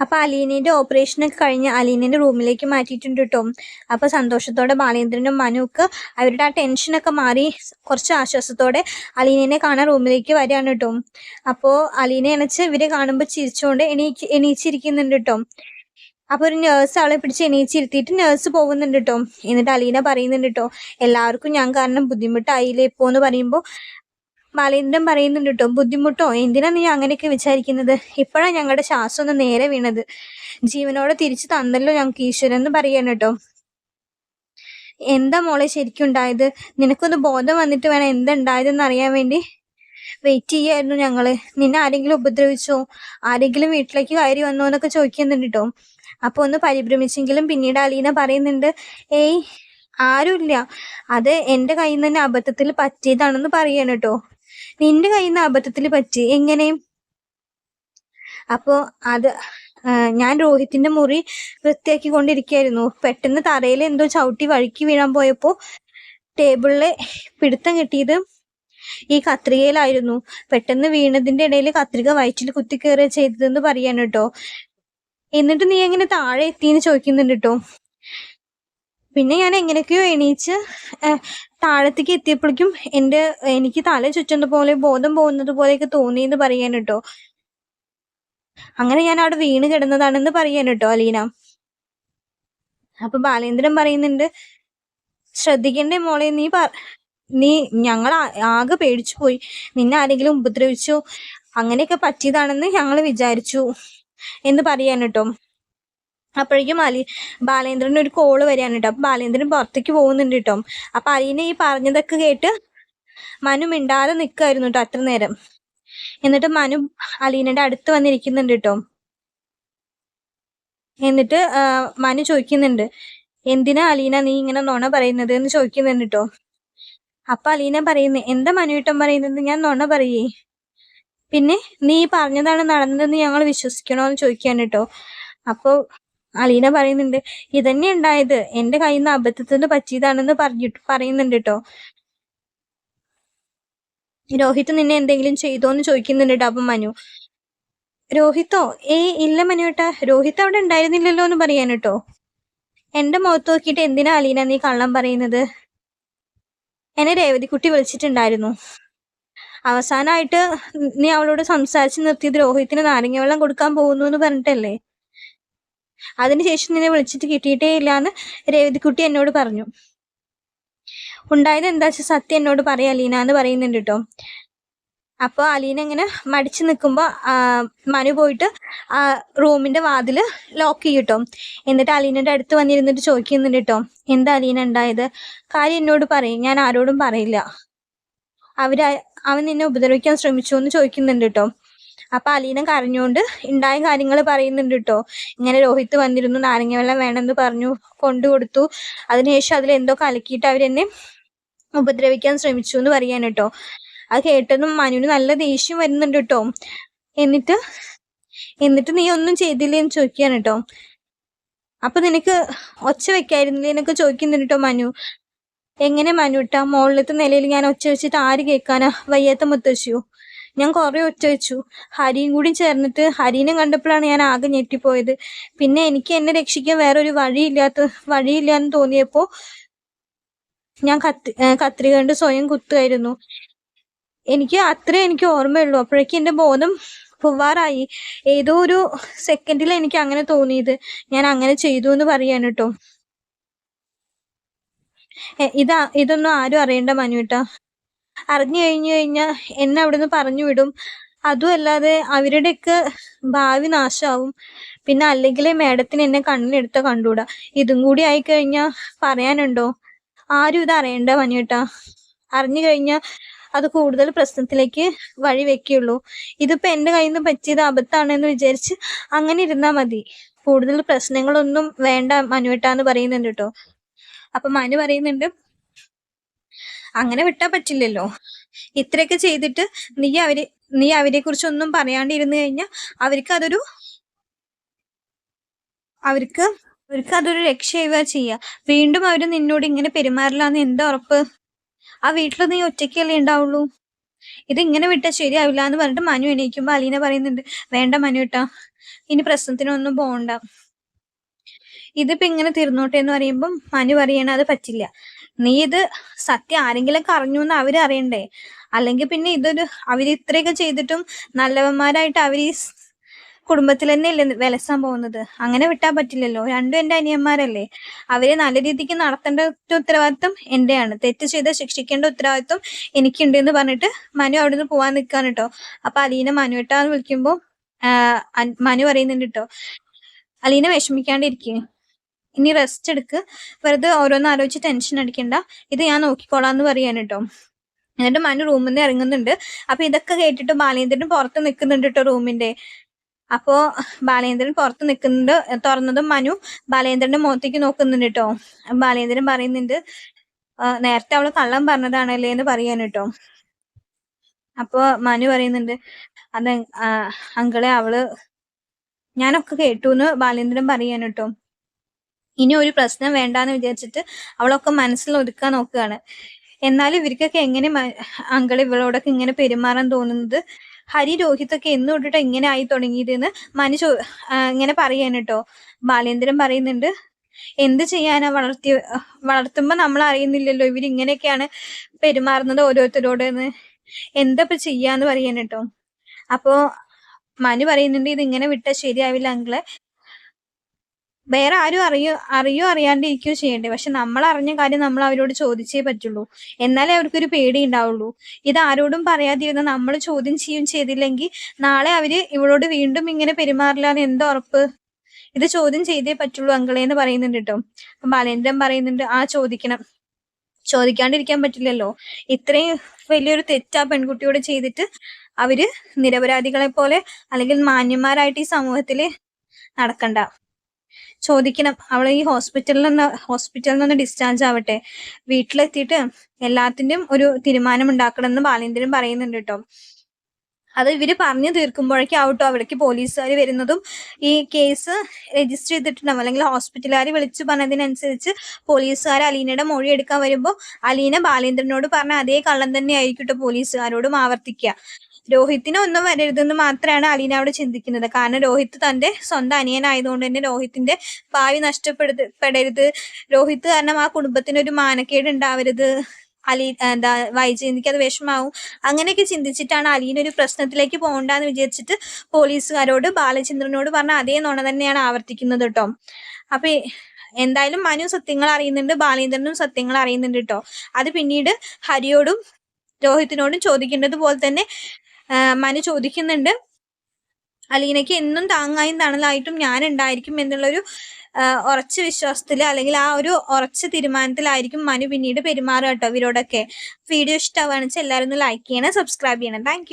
അപ്പോൾ അലീനയുടെ ഓപ്പറേഷനൊക്കെ കഴിഞ്ഞ് അലീനയുടെ റൂമിലേക്ക് മാറ്റിയിട്ടുണ്ട് കേട്ടോ അപ്പോൾ സന്തോഷത്തോടെ ബാലേന്ദ്രനും മനുവൊക്കെ അവരുടെ ആ ടെൻഷനൊക്കെ മാറി കുറച്ച് ആശ്വാസത്തോടെ അലീനയെ കാണാൻ റൂമിലേക്ക് വരികയാണ് കേട്ടോ അപ്പോൾ അലീനെ അണച്ച് ഇവരെ കാണുമ്പോൾ ചിരിച്ചുകൊണ്ട് എണീക്ക് എണീച്ചിരിക്കുന്നുണ്ട് കേട്ടോ അപ്പോൾ ഒരു നേഴ്സ് അവളെ പിടിച്ച് എണീച്ചിരുത്തിയിട്ട് നേഴ്സ് പോകുന്നുണ്ട് കേട്ടോ എന്നിട്ട് അലീന പറയുന്നുണ്ട് കേട്ടോ എല്ലാവർക്കും ഞാൻ കാരണം ബുദ്ധിമുട്ടായില്ലേ? ഇപ്പോൾ എന്ന് പറയുമ്പോൾ ബാലേന്ദ്രൻ പറയുന്നുണ്ട് കേട്ടോ ബുദ്ധിമുട്ടോ? എന്തിനാ നീ അങ്ങനെയൊക്കെ വിചാരിക്കുന്നത്? ഇപ്പോഴാണ് ഞങ്ങളുടെ ശ്വാസം ഒന്ന് നേരെ വീണത്. ജീവനോടെ തിരിച്ചു തന്നല്ലോ ഞങ്ങൾക്ക് ഈശ്വരൻ എന്ന് പറയാണ് കേട്ടോ എന്താ മോളെ ശരിക്കും ഉണ്ടായത്? നിനക്കൊന്ന് ബോധം വന്നിട്ട് വേണം എന്താ ഉണ്ടായതെന്ന് അറിയാൻ വേണ്ടി. വെയിറ്റ് ചെയ്യായിരുന്നു ഞങ്ങൾ. നിന്നെ ആരെങ്കിലും ഉപദ്രവിച്ചോ? ആരെങ്കിലും വീട്ടിലേക്ക് കയറി വന്നോ എന്നൊക്കെ ചോദിക്കുന്നുണ്ട് കേട്ടോ അപ്പൊ ഒന്ന് പരിഭ്രമിച്ചെങ്കിലും പിന്നീട് അലീന പറയുന്നുണ്ട് ഏയ് ആരുമില്ല. അത് എന്റെ കയ്യിൽ നിന്ന് തന്നെ അബദ്ധത്തിൽ പറ്റിയതാണെന്ന് പറയാണ് കേട്ടോ നിന്റെ കയ്യിൽ നിന്ന് അബദ്ധത്തിൽ പറ്റി. എങ്ങനെ? അപ്പോ അത് ഞാൻ രോഹിത്തിന്റെ മുറി വൃത്തിയാക്കി കൊണ്ടിരിക്കുകയായിരുന്നു പെട്ടെന്ന് തറയിൽ എന്തോ ചവിട്ടി വഴുക്കി വീഴാൻ പോയപ്പോ ടേബിളിലെ പിടുത്തം കിട്ടിയത് ഈ കത്രികയിലായിരുന്നു. പെട്ടെന്ന് വീണതിന്റെ ഇടയിൽ കത്രിക വയറ്റിൽ കുത്തി ചെയ്തതെന്ന് പറയാൻ കേട്ടോ എന്നിട്ട് നീ എങ്ങനെ താഴെ എത്തിയെന്ന് ചോദിക്കുന്നുണ്ട് കേട്ടോ പിന്നെ ഞാൻ എങ്ങനെയൊക്കെയോ എണീച്ച് താഴത്തേക്ക് എത്തിയപ്പോഴേക്കും എന്റെ എനിക്ക് തല ചുറ്റുന്ന പോലെ ബോധം പോകുന്നത് പോലെയൊക്കെ തോന്നിയെന്ന് പറയാൻ കേട്ടോ അങ്ങനെ ഞാൻ അവിടെ വീണ് കിടന്നതാണെന്ന് പറയാൻ കേട്ടോ അലീന. അപ്പൊ ബാലേന്ദ്രൻ പറയുന്നുണ്ട് ശ്രദ്ധിക്കണ്ടേ മോളെ നീ പറ നീ ഞങ്ങൾ ആകെ പേടിച്ചു പോയി നിന്നെ ആരെങ്കിലും ഉപദ്രവിച്ചു അങ്ങനെയൊക്കെ പറ്റിയതാണെന്ന് ഞങ്ങൾ വിചാരിച്ചു എന്ന് പറയാൻ കേട്ടോ അപ്പോഴേക്കും അലി ബാലേന്ദ്രന് ഒരു കോൾ വരികയാണ് കേട്ടോ അപ്പം ബാലേന്ദ്രൻ പുറത്തേക്ക് പോകുന്നുണ്ട് കേട്ടോ അപ്പം അലീനെ ഈ പറഞ്ഞതൊക്കെ കേട്ട് മനു മിണ്ടാതെ നിൽക്കുമായിരുന്നു കേട്ടോ അത്ര നേരം. എന്നിട്ട് മനു അലീനയുടെ അടുത്ത് വന്നിരിക്കുന്നുണ്ട് കേട്ടോ എന്നിട്ട് മനു ചോദിക്കുന്നുണ്ട് എന്തിനാ അലീന നീ ഇങ്ങനെ നുണ പറയുന്നത്? എന്ന് ചോദിക്കുന്നുണ്ട് കേട്ടോ അപ്പൊ അലീന പറയുന്നു എന്താ മനു ഇട്ടം പറയുന്നത്? ഞാൻ നുണ പറയേ. പിന്നെ നീ പറഞ്ഞതാണ് നടന്നതെന്ന് ഞങ്ങൾ വിശ്വസിക്കണോ? എന്ന് ചോദിക്കാൻ കേട്ടോ അപ്പൊ അലീന പറയുന്നുണ്ട് ഇതന്നെ ഉണ്ടായത്. എന്റെ കയ്യിൽ നിന്ന് അബദ്ധത്തിന് പറ്റിയതാണെന്ന് പറഞ്ഞിട്ട് പറയുന്നുണ്ട് കേട്ടോ രോഹിത് നിന്നെ എന്തെങ്കിലും ചെയ്തോ എന്ന് ചോദിക്കുന്നുണ്ട് കേട്ടോ അപ്പൊ മനു. രോഹിത്തോ? ഏയ് ഇല്ല മനുവേട്ടാ രോഹിത് അവിടെ ഉണ്ടായിരുന്നില്ലല്ലോ എന്ന് പറയാൻ കേട്ടോ എന്റെ മുഖത്ത് നോക്കിയിട്ട് എന്തിനാ അലീന നീ കള്ളം പറയുന്നത്? എന്നെ രേവതിക്കുട്ടി വിളിച്ചിട്ടുണ്ടായിരുന്നു. അവസാനമായിട്ട് നീ അവളോട് സംസാരിച്ച് നിർത്തിയത് രോഹിത്തിന് നാരങ്ങ വെള്ളം കൊടുക്കാൻ പോകുന്നു എന്ന് പറഞ്ഞിട്ടല്ലേ? അതിനുശേഷം നിന്നെ വിളിച്ചിട്ട് കിട്ടിയിട്ടേ ഇല്ല എന്ന് രേവതിക്കുട്ടി എന്നോട് പറഞ്ഞു. ഉണ്ടായത് എന്താ വെച്ചാൽ സത്യം എന്നോട് പറയാം അലീന എന്ന് പറയുന്നുണ്ട് കേട്ടോ അപ്പൊ അലീന ഇങ്ങനെ മടിച്ചു നിൽക്കുമ്പോൾ മനു പോയിട്ട് റൂമിന്റെ വാതിൽ ലോക്ക് ചെയ്യട്ടോ എന്നിട്ട് അലീനയുടെ അടുത്ത് വന്നിരുന്നിട്ട് ചോദിക്കുന്നുണ്ട് കേട്ടോ എന്താ അലീന ഉണ്ടായത്? കാര്യം എന്നോട് പറയും ഞാൻ ആരോടും പറയില്ല. അവർ അവൻ നിന്നെ ഉപദ്രവിക്കാൻ ശ്രമിച്ചു എന്ന് ചോദിക്കുന്നുണ്ട് കേട്ടോ അപ്പൊ അലീന കരഞ്ഞുകൊണ്ട് ഉണ്ടായ കാര്യങ്ങൾ പറയുന്നുണ്ട് കേട്ടോ ഇങ്ങനെ രോഹിത് വന്നിരുന്നു നാരങ്ങ വെള്ളം വേണമെന്ന് പറഞ്ഞു കൊണ്ടു കൊടുത്തു. അതിനുശേഷം അതിൽ എന്തോ കലക്കിയിട്ട് അവരെന്നെ ഉപദ്രവിക്കാൻ ശ്രമിച്ചു എന്ന് പറയാൻ കേട്ടോ അത് കേട്ടതും മനുവിന് നല്ല ദേഷ്യം വരുന്നുണ്ട് കേട്ടോ എന്നിട്ട് എന്നിട്ട് നീ ഒന്നും ചെയ്തില്ലേ എന്ന് ചോദിക്കാൻ കേട്ടോ അപ്പൊ നിനക്ക് ഒച്ച വെക്കായിരുന്നില്ലേ എന്നൊക്കെ ചോദിക്കുന്നുണ്ട് കേട്ടോ മനു. എങ്ങനെ മനുട്ടാ മുകളിലത്തെ നിലയിൽ ഞാൻ ഒച്ച വെച്ചിട്ട് ആര് കേൾക്കാനാ? വയ്യാത്ത മുത്തശ്ശിയോ? ഞാൻ കുറെ ഒച്ച വെച്ചു. ഹരിയും കൂടി ചേർന്നിട്ട് ഹരീനെ കണ്ടപ്പോഴാണ് ഞാൻ ആകെ ഞെട്ടിപ്പോയത്. പിന്നെ എനിക്ക് എന്നെ രക്ഷിക്കാൻ വേറെ ഒരു വഴിയില്ലാത്ത വഴിയില്ലാന്ന് തോന്നിയപ്പോ ഞാൻ കത്തി കത്രിക കൊണ്ട് സ്വയം കുത്തുമായിരുന്നു എനിക്ക് അത്രേ എനിക്ക് ഓർമ്മയുള്ളൂ. അപ്പോഴേക്കും എന്റെ ബോധം പോവാറായി. ഏതോ ഒരു സെക്കൻഡിൽ എനിക്ക് അങ്ങനെ തോന്നിയത്. ഞാൻ അങ്ങനെ ചെയ്തു എന്ന് പറയാണ് കേട്ടോ. ഇതാ ഇതൊന്നും ആരും അറിയണ്ട മനുവേട്ടാ അറിഞ്ഞു കഴിഞ്ഞു കഴിഞ്ഞാൽ എന്നെ അവിടുന്ന് പറഞ്ഞു വിടും. അതുമല്ലാതെ അവരുടെയൊക്കെ ഭാവി നാശമാവും. പിന്നെ അല്ലെങ്കിൽ മേഡത്തിന് എന്നെ കണ്ണിലെടുത്ത കണ്ടുകൂടാ. ഇതും കൂടി ആയിക്കഴിഞ്ഞാൽ പറയാനുണ്ടോ? ആരും ഇത് അറിയണ്ട മനുവേട്ടാ അറിഞ്ഞു കഴിഞ്ഞാൽ അത് കൂടുതൽ പ്രശ്നത്തിലേക്ക് വഴി വെക്കുള്ളൂ ഇതിപ്പോ എന്റെ കയ്യിൽ നിന്ന് പറ്റിയത് അബദ്ധാണെന്ന് വിചാരിച്ച് അങ്ങനെ ഇരുന്നാ മതി. കൂടുതൽ പ്രശ്നങ്ങളൊന്നും വേണ്ട മനുവേട്ടാന്ന് പറയുന്നുണ്ട് കേട്ടോ. അപ്പൊ മനു പറയുന്നുണ്ട് അങ്ങനെ വിട്ടാ പറ്റില്ലല്ലോ. ഇത്രയൊക്കെ ചെയ്തിട്ട് നീ അവരെ നീ അവരെ കുറിച്ച് ഒന്നും പറയാണ്ടിരുന്നു കഴിഞ്ഞാൽ അവർക്ക് അതൊരു അവർക്ക് അവർക്ക് അതൊരു രക്ഷയുക ചെയ്യുക വീണ്ടും അവർ നിന്നോട് ഇങ്ങനെ പെരുമാറില്ലാന്ന് എന്താ ഉറപ്പ്? ആ വീട്ടിൽ നീ ഒറ്റയ്ക്കല്ലേ ഉണ്ടാവുള്ളൂ? ഇത് ഇങ്ങനെ വിട്ടാൽ ശരിയാവില്ല എന്ന് പറഞ്ഞിട്ട് മനു എണീക്കുമ്പോ അലീന പറയുന്നുണ്ട് വേണ്ട മനു കേട്ടോ ഇനി പ്രശ്നത്തിനൊന്നും പോകണ്ട ഇതിപ്പോ ഇങ്ങനെ തീർന്നോട്ടെ എന്ന് പറയുമ്പം മനു പറയണ അത് പറ്റില്ല. നീ ഇത് സത്യം ആരെങ്കിലും അറിഞ്ഞു എന്ന് അവർ അറിയണ്ടേ? അല്ലെങ്കിൽ പിന്നെ ഇതൊരു അവർ ഇത്രയൊക്കെ ചെയ്തിട്ടും നല്ലവന്മാരായിട്ട് അവർ ഈ കുടുംബത്തിൽ തന്നെ അല്ലേ വിലസാൻ പോകുന്നത്? അങ്ങനെ വിട്ടാൻ പറ്റില്ലല്ലോ. രണ്ടും എന്റെ അനിയന്മാരല്ലേ. അവരെ നല്ല രീതിക്ക് നടത്തേണ്ട ഉത്തരവാദിത്വം എന്റെയാണ്. തെറ്റ് ചെയ്ത് ശിക്ഷിക്കേണ്ട ഉത്തരവാദിത്വം എനിക്കുണ്ട് എന്ന് പറഞ്ഞിട്ട് മനു അവിടെ നിന്ന് പോവാൻ നിൽക്കാൻ കേട്ടോ അപ്പൊ അലീന മനു ഇട്ടാന്ന് വിളിക്കുമ്പോ ആഹ് മനു പറയുന്നുണ്ട് കേട്ടോ അലീന വിഷമിക്കാണ്ടിരിക്കുക ഇനി റെസ്റ്റ് എടുക്ക്. വെറുതെ ഓരോന്ന് ആലോചിച്ച് ടെൻഷൻ അടിക്കണ്ട. ഇത് ഞാൻ നോക്കിക്കോളാം എന്ന് പറയാൻ കേട്ടോ എന്നിട്ട് മനു റൂമിൽ നിന്ന് ഇറങ്ങുന്നുണ്ട്. അപ്പൊ ഇതൊക്കെ കേട്ടിട്ട് ബാലേന്ദ്രൻ പുറത്ത് നിൽക്കുന്നുണ്ട് കേട്ടോ റൂമിന്റെ അപ്പോ ബാലേന്ദ്രൻ പുറത്ത് നിൽക്കുന്നുണ്ട് തുറന്നതും മനു ബാലേന്ദ്രന്റെ മുഖത്തേക്ക് നോക്കുന്നുണ്ട് കേട്ടോ ബാലേന്ദ്രൻ പറയുന്നുണ്ട് നേരത്തെ അവൾ കള്ളം പറഞ്ഞതാണല്ലേ എന്ന് പറയാൻ കേട്ടോ അപ്പൊ മനു പറയുന്നുണ്ട് അത് അങ്കളെ അവൾ ഞാനൊക്കെ കേട്ടു എന്ന് ബാലേന്ദ്രൻ പറയാൻ കേട്ടോ ഇനി ഒരു പ്രശ്നം വേണ്ടാന്ന് വിചാരിച്ചിട്ട് അവളൊക്കെ മനസ്സിൽ ഒതുക്കാൻ നോക്കുകയാണ്. എന്നാലും ഇവർക്കൊക്കെ എങ്ങനെ അങ്കൾ ഇവളോടൊക്കെ ഇങ്ങനെ പെരുമാറാൻ തോന്നുന്നത്? ഹരി രോഹിതൊക്കെ എന്ന് തൊട്ടിട്ട് എങ്ങനെ ആയി തുടങ്ങിയതെന്ന് മനു ചോ ഇങ്ങനെ പറയാൻ കേട്ടോ ബാലേന്ദ്രൻ പറയുന്നുണ്ട് എന്ത് ചെയ്യാനാ? വളർത്തി വളർത്തുമ്പോ നമ്മൾ അറിയുന്നില്ലല്ലോ ഇവർ ഇങ്ങനെയൊക്കെയാണ് പെരുമാറുന്നത് ഓരോരുത്തരോട് എന്ന് എന്താ ഇപ്പൊ ചെയ്യാന്ന് പറയാൻ കേട്ടോ അപ്പോ മനു പറയുന്നുണ്ട് ഇത് ഇങ്ങനെ വിട്ടാൽ ശരിയാവില്ല അങ്കിളെ. വേറെ ആരും അറിയോ അറിയോ അറിയാണ്ടിരിക്കുകയോ ചെയ്യണ്ടേ. പക്ഷെ നമ്മൾ അറിഞ്ഞ കാര്യം നമ്മൾ അവരോട് ചോദിച്ചേ പറ്റുള്ളൂ. എന്നാലേ അവർക്കൊരു പേടി ഉണ്ടാവുള്ളൂ. ഇത് ആരോടും പറയാതിരുന്ന നമ്മൾ ചോദ്യം ചെയ്യും ചെയ്തില്ലെങ്കിൽ നാളെ അവർ ഇവളോട് വീണ്ടും ഇങ്ങനെ പെരുമാറില്ല എന്ന് എന്താ ഉറപ്പ്? ഇത് ചോദ്യം ചെയ്തേ പറ്റുള്ളൂ അങ്കളെ എന്ന് പറയുന്നുണ്ട് കേട്ടോ. ബാലേന്ദ്രൻ പറയുന്നുണ്ട് ആ ചോദിക്കണം. ചോദിക്കാണ്ടിരിക്കാൻ പറ്റില്ലല്ലോ. ഇത്രയും വലിയൊരു തെറ്റാ പെൺകുട്ടിയോട് ചെയ്തിട്ട് അവർ നിരപരാധികളെ പോലെ അല്ലെങ്കിൽ മാന്യന്മാരായിട്ട് ഈ സമൂഹത്തിൽ നടക്കണ്ട. ചോദിക്കണം. അവൾ ഈ ഹോസ്പിറ്റലിൽ നിന്ന് ഹോസ്പിറ്റലിൽ നിന്ന് ഡിസ്ചാർജ് ആവട്ടെ. വീട്ടിലെത്തിയിട്ട് എല്ലാത്തിന്റെയും ഒരു തീരുമാനം ഉണ്ടാക്കണം എന്ന് ബാലേന്ദ്രൻ പറയുന്നുണ്ട് കേട്ടോ. അത് ഇവർ പറഞ്ഞു തീർക്കുമ്പോഴേക്കും ആവട്ടോ അവിടേക്ക് പോലീസുകാർ വരുന്നതും ഈ കേസ് രജിസ്റ്റർ ചെയ്തിട്ടുണ്ടാവും. അല്ലെങ്കിൽ ഹോസ്പിറ്റലുകാർ വിളിച്ചു പറഞ്ഞതിനനുസരിച്ച് പോലീസുകാർ അലീനയുടെ മൊഴി എടുക്കാൻ വരുമ്പോൾ അലീന ബാലേന്ദ്രനോട് പറഞ്ഞ അതേ കള്ളം തന്നെ ആയിരിക്കും പോലീസുകാരോടും ആവർത്തിക്കുക. രോഹിത്തിന് ഒന്നും വരരുതെന്ന് മാത്രമാണ് അലീന അവിടെ ചിന്തിക്കുന്നത്. കാരണം രോഹിത് തന്റെ സ്വന്തം അനിയനായതുകൊണ്ട് തന്നെ രോഹിത്തിന്റെ ഭാവി നഷ്ടപ്പെടുത്തപ്പെടരുത് രോഹിത് കാരണം ആ കുടുംബത്തിന് ഒരു മാനക്കേട് ഉണ്ടാവരുത്. അലി എന്താ വൈജയന്തിക്ക് അത് വിഷമാവും. അങ്ങനെയൊക്കെ ചിന്തിച്ചിട്ടാണ് അലീന ഒരു പ്രശ്നത്തിലേക്ക് പോകണ്ടെന്ന് വിചാരിച്ചിട്ട് പോലീസുകാരോട് ബാലചന്ദ്രനോട് പറഞ്ഞ അതേ നുണ തന്നെയാണ് ആവർത്തിക്കുന്നത് കേട്ടോ. അപ്പൊ എന്തായാലും മനു സത്യങ്ങൾ അറിയുന്നുണ്ട് ബാലേന്ദ്രനും സത്യങ്ങൾ അറിയുന്നുണ്ട് കേട്ടോ. അത് പിന്നീട് ഹരിയോടും രോഹിത്തിനോടും ചോദിക്കേണ്ടത് പോലെ തന്നെ മനു ചോദിക്കുന്നുണ്ട്. അലീനയ്ക്ക് എന്നും താങ്ങായും തണലായിട്ടും ഞാൻ ഉണ്ടായിരിക്കും എന്നുള്ളൊരു ഉറച്ച വിശ്വാസത്തിൽ അല്ലെങ്കിൽ ആ ഒരു ഉറച്ച തീരുമാനത്തിലായിരിക്കും മനു പിന്നീട് പെരുമാറുക കേട്ടോ ഇവരോടൊക്കെ. വീഡിയോ ഇഷ്ടമാവുകയാണെന്ന് വെച്ചാൽ എല്ലാവരും ഒന്ന് ലൈക്ക് ചെയ്യണം സബ്സ്ക്രൈബ് ചെയ്യണം. താങ്ക്